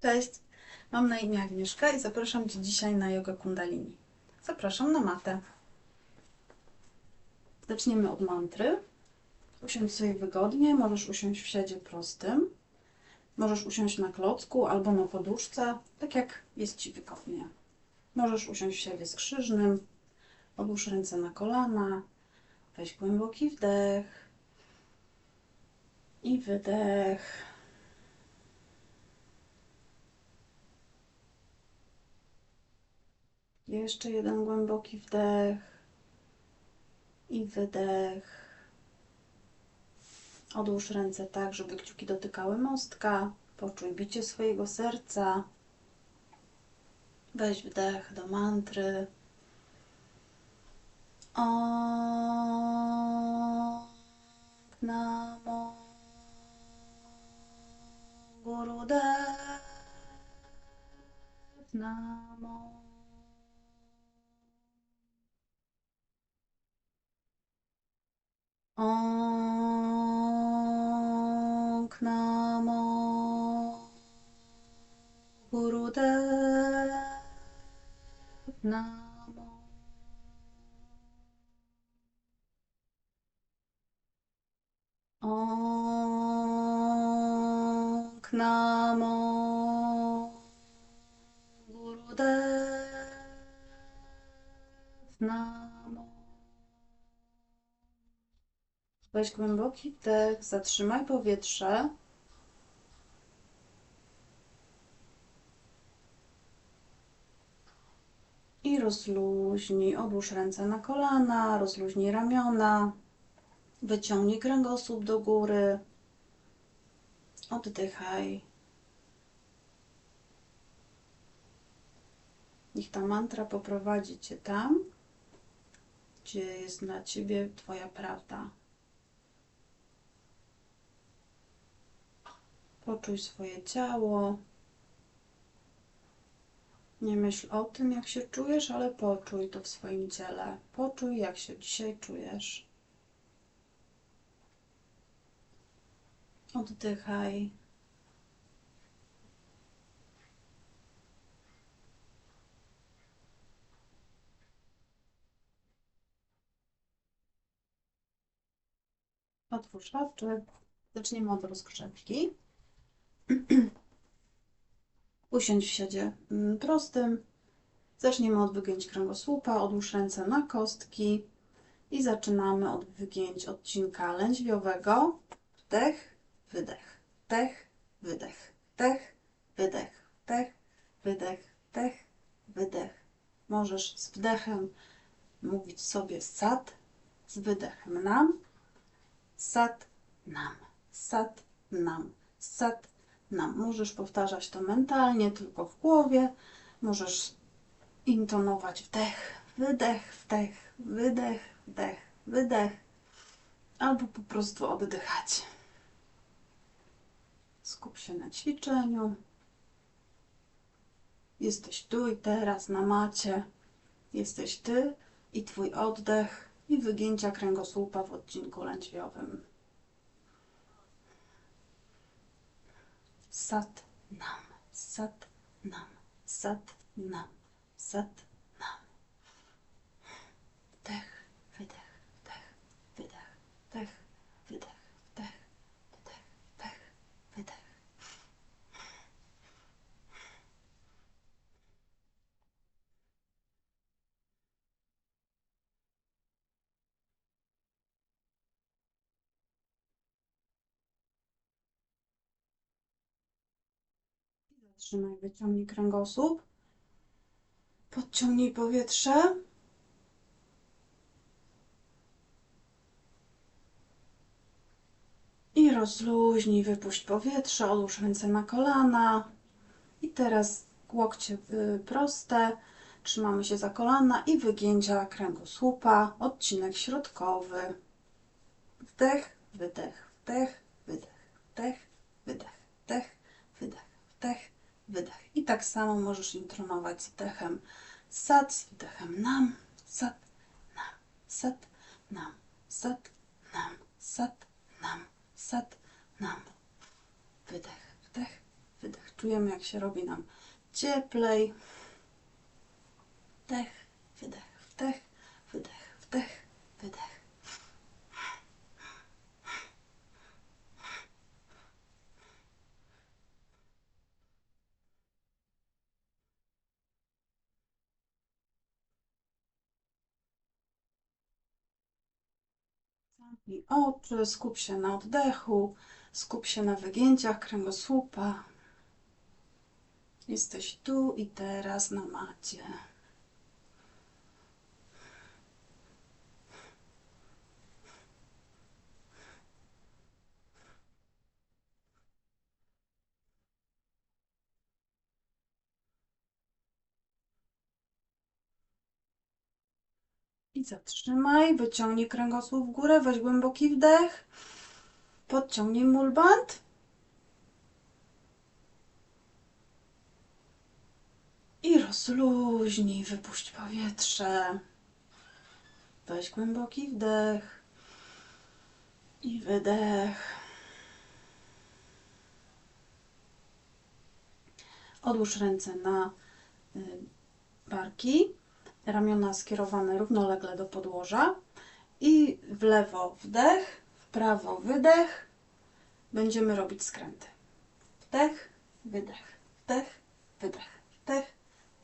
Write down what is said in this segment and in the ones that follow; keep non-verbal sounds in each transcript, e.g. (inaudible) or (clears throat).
Cześć, mam na imię Agnieszka i zapraszam Cię dzisiaj na yoga kundalini. Zapraszam na matę. Zaczniemy od mantry. Usiądź sobie wygodnie, możesz usiąść w siadzie prostym. Możesz usiąść na klocku albo na poduszce, tak jak jest Ci wygodnie. Możesz usiąść w siadzie skrzyżnym, odłóż ręce na kolana, weź głęboki wdech i wydech. Jeszcze jeden głęboki wdech i wydech. Odłóż ręce tak, żeby kciuki dotykały mostka. Poczuj bicie swojego serca. Weź wdech do mantry. Om Namo Gurudev Namo Om Namo Gurudev Namo Om Namo Gurudev Namo Weź głęboki wdech, zatrzymaj powietrze. I rozluźnij. Odłóż ręce na kolana, rozluźnij ramiona. Wyciągnij kręgosłup do góry. Oddychaj. Niech ta mantra poprowadzi Cię tam, gdzie jest dla Ciebie Twoja prawda. Poczuj swoje ciało. Nie myśl o tym, jak się czujesz, ale poczuj to w swoim ciele. Poczuj, jak się dzisiaj czujesz. Oddychaj. Otwórz oczy. Zaczniemy od rozgrzewki. (clears throat) Usiądź w siadzie mm, prostym. Zaczniemy od wygięć kręgosłupa. Odłóż ręce na kostki. I zaczynamy od wygięć odcinka lędźwiowego. Wdech, wydech, wdech, wydech, wdech, wydech, wdech, wydech, wdech, wydech. Możesz z wdechem mówić sobie sat, z wydechem nam, sat, nam, sat, nam, sat, nam. Możesz powtarzać to mentalnie, tylko w głowie. Możesz intonować wdech, wydech, wdech, wydech, wdech, wydech. Albo po prostu oddychać. Skup się na ćwiczeniu. Jesteś tu i teraz na macie. Jesteś ty i twój oddech i wygięcia kręgosłupa w odcinku lędźwiowym. Sat nam, sat nam, sat nam, sat nam. Wdech, wydech, wdech, wydech, wdech, wydech, wdech, wydech, wdech, wydech. Zatrzymaj, wyciągnij kręgosłup. Podciągnij powietrze. I rozluźnij, wypuść powietrze, odłóż ręce na kolana. I teraz łokcie proste, trzymamy się za kolana i wygięcia kręgosłupa, odcinek środkowy. Wdech, wydech, wdech, wydech, wdech, wydech, wdech, wydech, wdech, wydech. I tak samo możesz intronować z wdechem sat, z wydechem nam, sat, nam, sat, nam, sat, nam, sat, nam, sat, nam. Wydech, wdech, wydech. czujemy jak się robi nam cieplej. Wdech, wydech, wdech, wydech, wdech, wydech. Zamknij oczy, skup się na oddechu, skup się na wygięciach kręgosłupa. Jesteś tu i teraz na macie. I zatrzymaj, wyciągnij kręgosłup w górę, weź głęboki wdech, podciągnij mulband. I rozluźnij, wypuść powietrze. Weź głęboki wdech i wydech. Odłóż ręce na y, barki, ramiona skierowane równolegle do podłoża i w lewo wdech, w prawo wydech. Będziemy robić skręty. Wdech, wydech, wdech, wydech, wdech,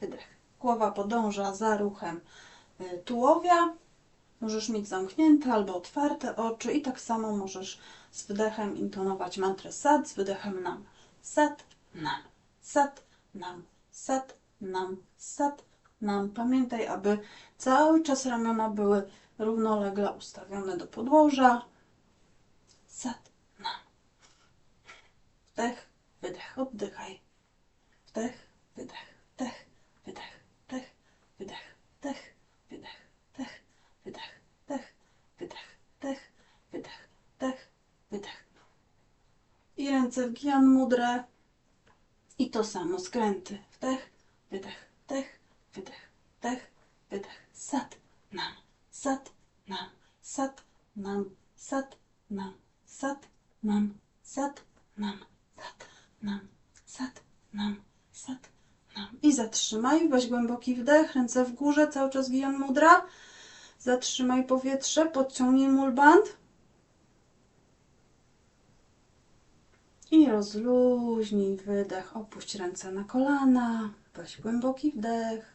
wydech. Głowa podąża za ruchem y, tułowia. Możesz mieć zamknięte albo otwarte oczy i tak samo możesz z wdechem intonować mantrę sat, z wydechem nam. Sat, nam, sat, nam, sat, nam, sat, nam. Pamiętaj, aby cały czas ramiona były równolegle ustawione do podłoża. Sat, nam. Wdech, wydech, oddychaj. Wdech, wydech, wdech, wydech, wdech, wydech, wdech, wydech, wdech, wydech, wdech, wydech, wdech, wydech, wdech, wydech. I ręce w Gyan Mudrę. I to samo, skręty. Wdech, wydech, zatrzymaj, weź głęboki wdech, ręce w górze, cały czas Gyan Mudra. Zatrzymaj powietrze, podciągnij mulband. I rozluźnij wydech, opuść ręce na kolana, weź głęboki wdech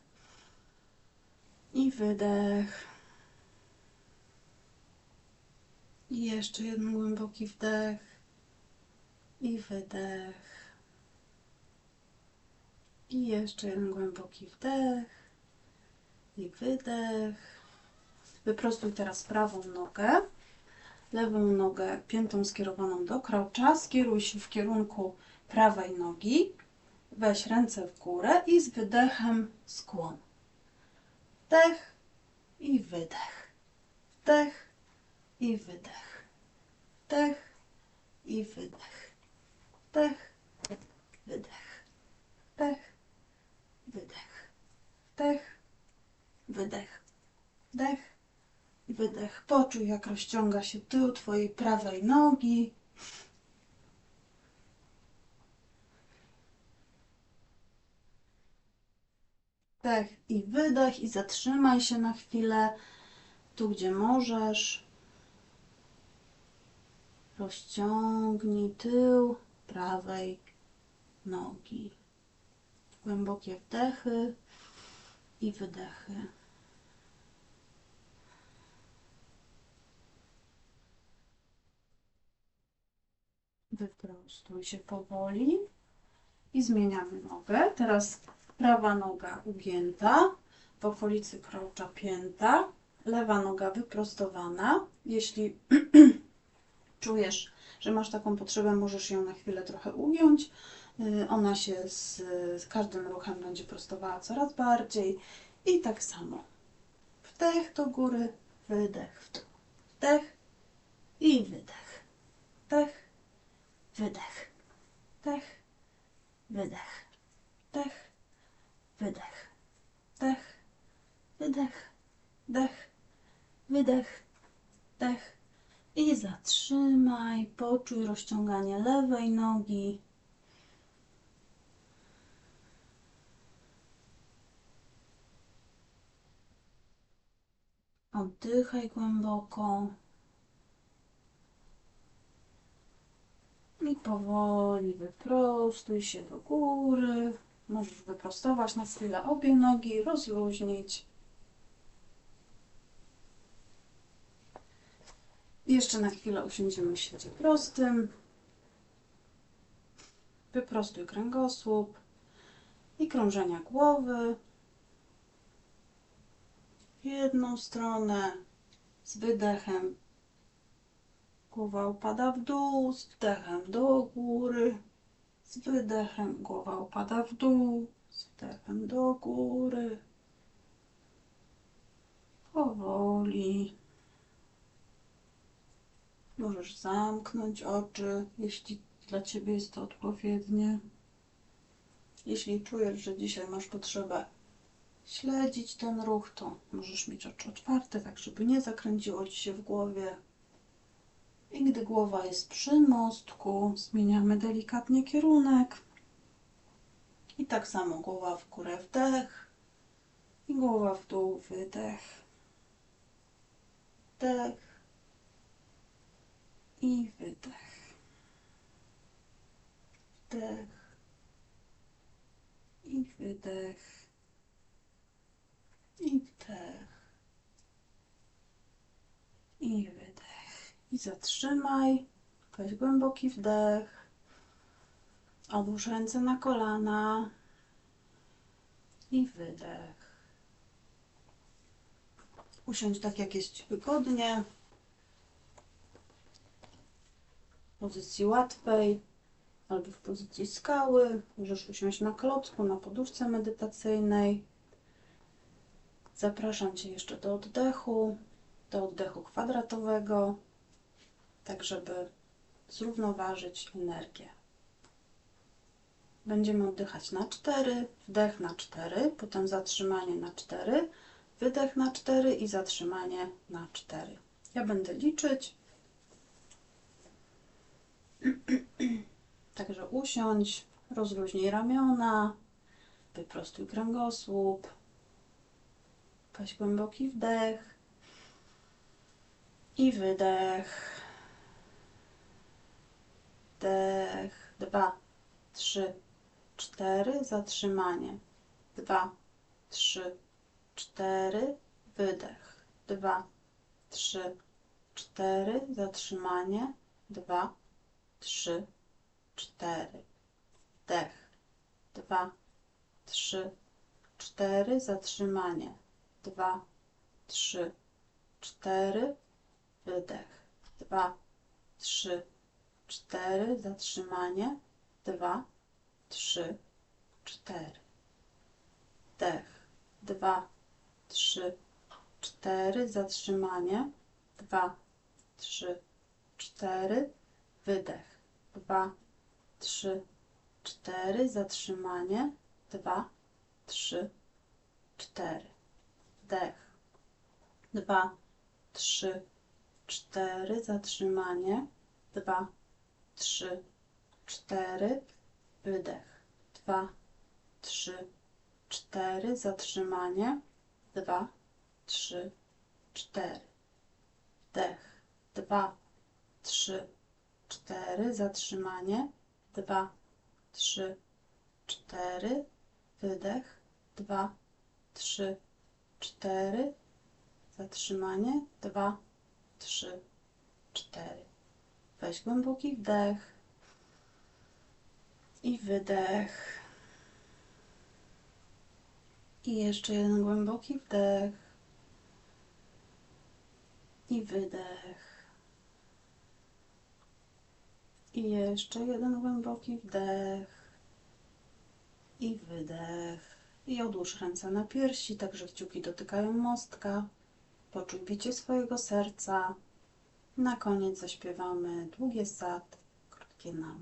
i wydech. I jeszcze jeden głęboki wdech i wydech. I jeszcze jeden głęboki wdech i wydech. Wyprostuj teraz prawą nogę lewą nogę piętą skierowaną do krocza, skieruj się w kierunku prawej nogi, weź ręce w górę i z wydechem skłon. Wdech i wydech. Wdech i wydech. Wdech i wydech. Wdech, wydech. Wdech. Wdech, wydech. Wdech, Wydech. Poczuj, jak rozciąga się tył Twojej prawej nogi. Wdech i wydech i zatrzymaj się na chwilę tu, gdzie możesz. Rozciągnij tył prawej nogi. Głębokie wdechy i wydechy. Wyprostuj się powoli i zmieniamy nogę. Teraz prawa noga ugięta, w okolicy krocza pięta, lewa noga wyprostowana. Jeśli (clears throat) czujesz, że masz taką potrzebę, możesz ją na chwilę trochę ugiąć. Y, ona się z, z każdym ruchem będzie prostowała coraz bardziej. I tak samo. Wdech do góry, wydech w dół. Wdech i wydech. Wdech wydech, wdech, wydech, wdech, wydech, wdech, wydech, wdech, wydech, wdech i zatrzymaj, poczuj rozciąganie lewej nogi Oddychaj głęboko. I powoli wyprostuj się do góry. Możesz wyprostować na chwilę obie nogi, rozluźnić. Jeszcze na chwilę usiądziemy w siecie prostym. Wyprostuj kręgosłup i krążenia głowy w jedną stronę z wydechem. Głowa upada w dół, z wdechem do góry, z wydechem głowa upada w dół, z wdechem do góry. Powoli. Możesz zamknąć oczy, jeśli dla Ciebie jest to odpowiednie. Jeśli czujesz, że dzisiaj masz potrzebę śledzić ten ruch, to możesz mieć oczy otwarte, tak żeby nie zakręciło Ci się w głowie. I gdy głowa jest przy mostku, zmieniamy delikatnie kierunek. I tak samo głowa w górę wdech i głowa w dół wydech. Wdech i wydech. Wdech i wydech. I wdech. I wydech. I zatrzymaj. Weź głęboki wdech. Odłóż ręce na kolana. I wydech. Usiądź tak, jak jest Ci wygodnie. W pozycji łatwej albo w pozycji skały. Możesz usiąść na klocku, na poduszce medytacyjnej. Zapraszam Cię jeszcze do oddechu, do oddechu kwadratowego, tak żeby zrównoważyć energię. Będziemy oddychać na 4, wdech na 4, potem zatrzymanie na 4, wydech na 4 i zatrzymanie na 4. Ja będę liczyć. (clears throat) Także usiądź, rozluźnij ramiona, wyprostuj kręgosłup, weź głęboki wdech i wydech. Wdech, dwa, trzy, cztery, zatrzymanie, dwa, trzy, cztery, wydech, dwa, trzy, cztery, zatrzymanie, dwa, trzy, cztery, wdech, dwa, trzy, cztery, zatrzymanie, dwa, trzy, cztery, wydech, dwa, trzy, cztery, zatrzymanie, dwa, trzy, cztery, wdech, dwa, trzy, cztery, zatrzymanie, dwa, trzy, cztery, wydech, dwa, trzy, cztery, zatrzymanie, dwa, trzy, cztery, wdech, dwa, trzy, cztery, zatrzymanie, dwa, trzy, cztery, wydech, dwa, trzy, cztery, zatrzymanie, dwa, trzy, cztery, wdech, dwa, trzy, cztery, zatrzymanie, dwa, trzy, cztery, wydech, dwa, trzy, cztery, zatrzymanie, dwa, trzy, cztery. Weź głęboki wdech i wydech. I jeszcze jeden głęboki wdech i wydech. I jeszcze jeden głęboki wdech i wydech. I odłóż ręce na piersi, tak że kciuki dotykają mostka. Poczuj bicie swojego serca. Na koniec zaśpiewamy długie sad, krótkie nam.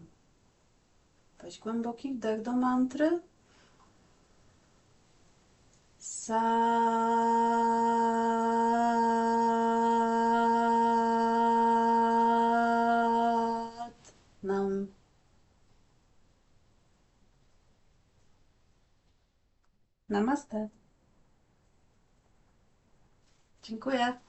Weź głęboki wdech do mantry. Sat Namaste. Dziękuję.